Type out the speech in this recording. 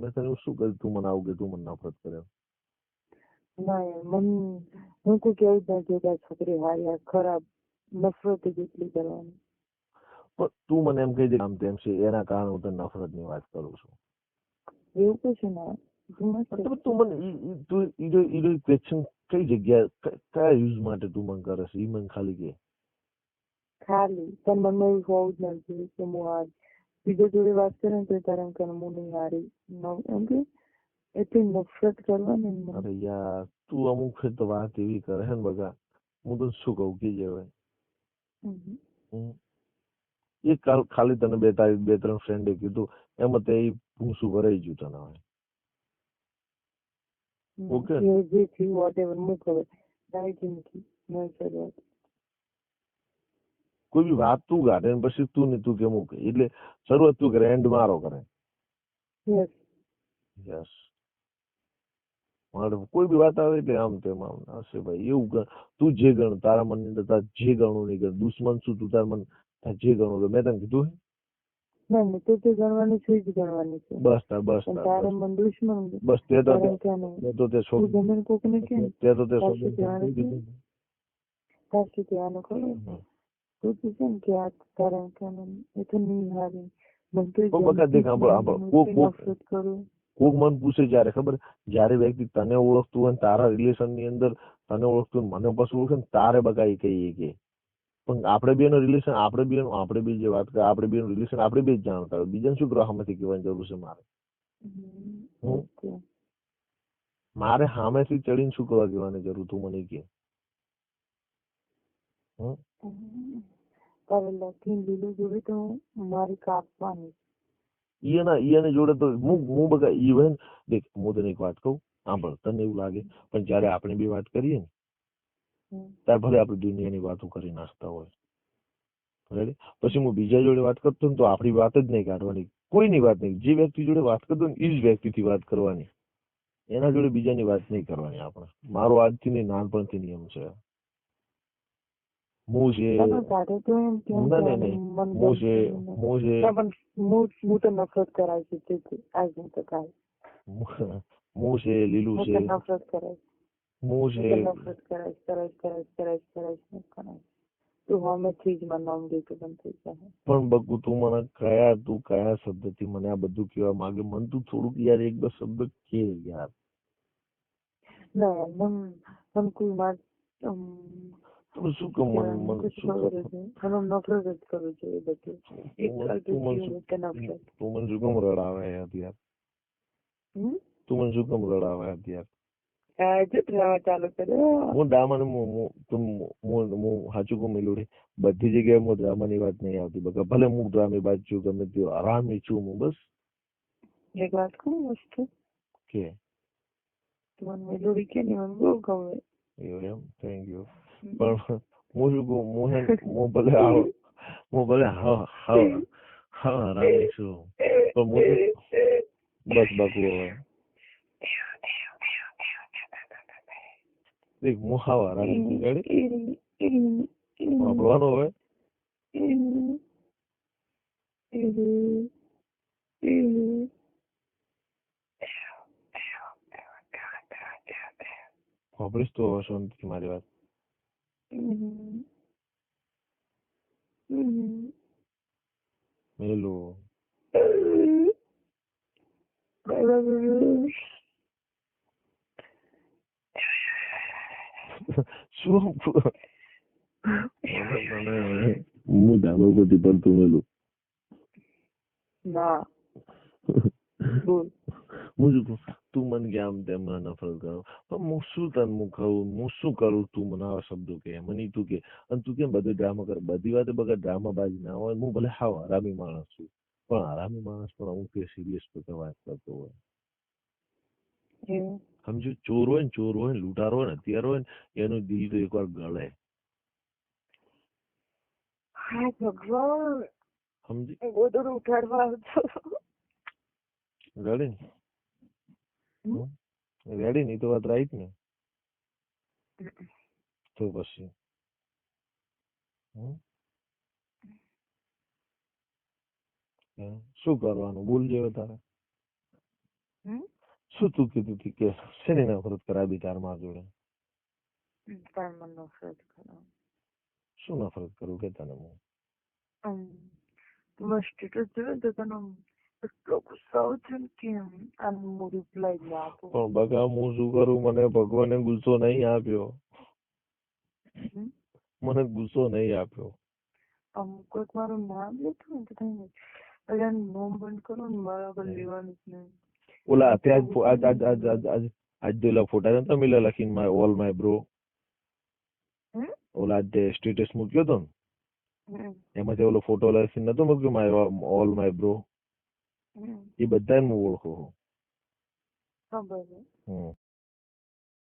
મેં તને શું કહ્યું તું મને આવું કે તું મને નફરત કરે ના મન હું કોઈ કેવું જ નથી કે છોકરી હારી ખરાબ નફરત જેટલી કરવાની પણ તું મને એમ કહી દે આમ તેમ છે એના કારણે હું તને નફરત ની વાત કરું છું એવું કશું ના તું મને તું ઈડો ઈડો ક્વેશ્ચન કઈ જગ્યા કયા યુઝ માટે તું મને કરે છે ઈ મને ખાલી કે ખાલી પણ મને એવું હોવું જ નથી કે હું આ બીજો જોડે વાત કરે તો તારા કર્મોની હારી એમ એટલી નફરત કરવાની અરે યાર તું અમુક ફેર તો વાત એવી કરે ને બગા હું તો શું કહું કે જવાય એ કાલ ખાલી તને બે તારી બે ત્રણ ફ્રેન્ડે કીધું એમાં તે પૂછું ભરાઈ ગયું તને હવે ઓકે જે થયું વોટ એવર મૂકો તારી જિંદગી નહીં શરૂઆત કોઈ બી વાત તું કાઢે ને પછી તું ને તું કે મૂકે એટલે શરૂઆત તું કરે એન્ડ મારો કરે યસ કોઈ બી વાત આવે એટલે આમ તેમ આમ હશે ભાઈ એવું તું જે ગણ તારા મનની અંદર તાર જે ગણું નહીં ગણ દુશ્મન શું તું તારા મન તાર જે ગણું મેં તને કીધું ના ને તે તે ગણવાની છે જ ગણવાની છે બસ તા બસ તા તારે મન દુશ્મન બસ તે તો તે તો તે છોડ જમીન કોકને કે તે તો તે છોડ તારે કે આનો ખબર તો તું કે આ કરે કે નહી એટની વારે બહુ બકા દેખા બહુ કોક કોક મન પૂછે જારે ખબર જારે વ્યક્તિ તને ઓળખતું અને તારા રિલેશનની અંદર તને ઓળખતું અને મને પણ ઓળખે તારે બગાઈ કહી કે પણ આપણે બેનો રિલેશન આપણે બેનો આપણે બે જે વાત આપણે બેનો રિલેશન આપણે બે જ જાણતા બીજા શું ગ્રહમાંથી કહીવાની જરૂર છે મારે મારે હામેથી ચડીન શું કરવા જોવાની જરૂર તું મને કે પણ લખીને એવું લાગે પણ જ્યારે આપણે બી વાત કરીએ ને ત્યારે ભલે આપણે દુનિયાની વાતો કરી નાખતા હોય રેડી પછી હું બીજા જોડે વાત કરતો ને તો આપણી વાત જ નહીં કાઢવાની કોઈ ની વાત નહીં જે વ્યક્તિ જોડે વાત કરતો ને એ જ થી વાત કરવાની એના જોડે બીજાની વાત નહીં કરવાની આપણે મારો આજથી નહીં નાનપણથી નિયમ છે मुझे नहीं नहीं मुझे मुझे मुझे नफरत करायची अजून काय मुझे लिलूचे नफरत करायची मुझे नफरत करायची करायची करायची करायची करायची करायची कया तू शब्द બધું કેવા मन तू થોડુંક યાર એક બે શબ્દ કે યાર ના મન મન તમે શું કમાણી મળે શું નફરત જ કરું છું એ બધું તું મને શું કેમ રડાવે યાર તું મને શું કેમ રડાવે યાર હું ડ્રામા સાચું કહું મેલું બધી જગ્યાએ હું ડ્રામાની વાત નહીં આવતી બકા ભલે હું ડ્રામે બાજ છું ગમે તે આરામી છું હું બસ એક વાત કહું વસ્તુ કે તમને મેલુડી કે નહીં મને બહુ ગમે એમ થેન્ક યુ પણ હું શું કહું હું હે હું ભલે આવો હું ભલે હા હા હા રાજી છું પણ હું બસ બાપુ હવે દેખ હું હાવા રામી છું ગાડી વાપરવાનો હવે વાપરીશ મારી વાત cir sheep sound No над нав હું શું તું મને કે આમ તેમ નફરત કરો પણ હું શું તને હું કહું હું શું કરું તું મને આવા શબ્દો કે મને તું કે અને તું કેમ બધો ડ્રામા કર બધી વાતે બગા ડ્રામાબાજી ના હોય હું ભલે હાવ આરામી માણસ છું પણ આરામી માણસ પણ અમુક કે સિરિયસ પ્રકાર વાત કરતો હોય સમજો ચોર હોય ને ચોર હોય ને લૂંટાર હોય ને અત્યાર હોય ને એનું દિલ તો એક વાર ગળે હા ભગવાન સમજી ગોદડું ઉઠાડવા રેડી ને રેડી ને તો વાત રાઈટ ને તો પછી શું કરવાનું ભૂલ જેવો તારે શું તું કીધું તી કે શેની ફરજ કરાવી તાર માં જોડે શું નફરત કરું કે તને હું સ્ટેટસ જોયું તો તને એટલો ગુસ્સો છે કરું મને ભગવાને ગુસ્સો નહીં આપ્યો મને ગુસ્સો નહીં આપ્યો અમુક કોઈક મારું નામ લીધું ને તો થઈ નહીં બંધ કરો ને મારા પર લેવાનું જ નહીં ઓલા અત્યારે આજ આજ આજ આજ આજ આજ ફોટા નતા મિલા લખીને માય ઓલ માય બ્રો ઓલા જે સ્ટેટસ મૂક્યો તો ને એમાં જે ઓલો ફોટો લખીને નતો મૂક્યો માય ઓલ માય બ્રો એ બધા હું ઓળખું છું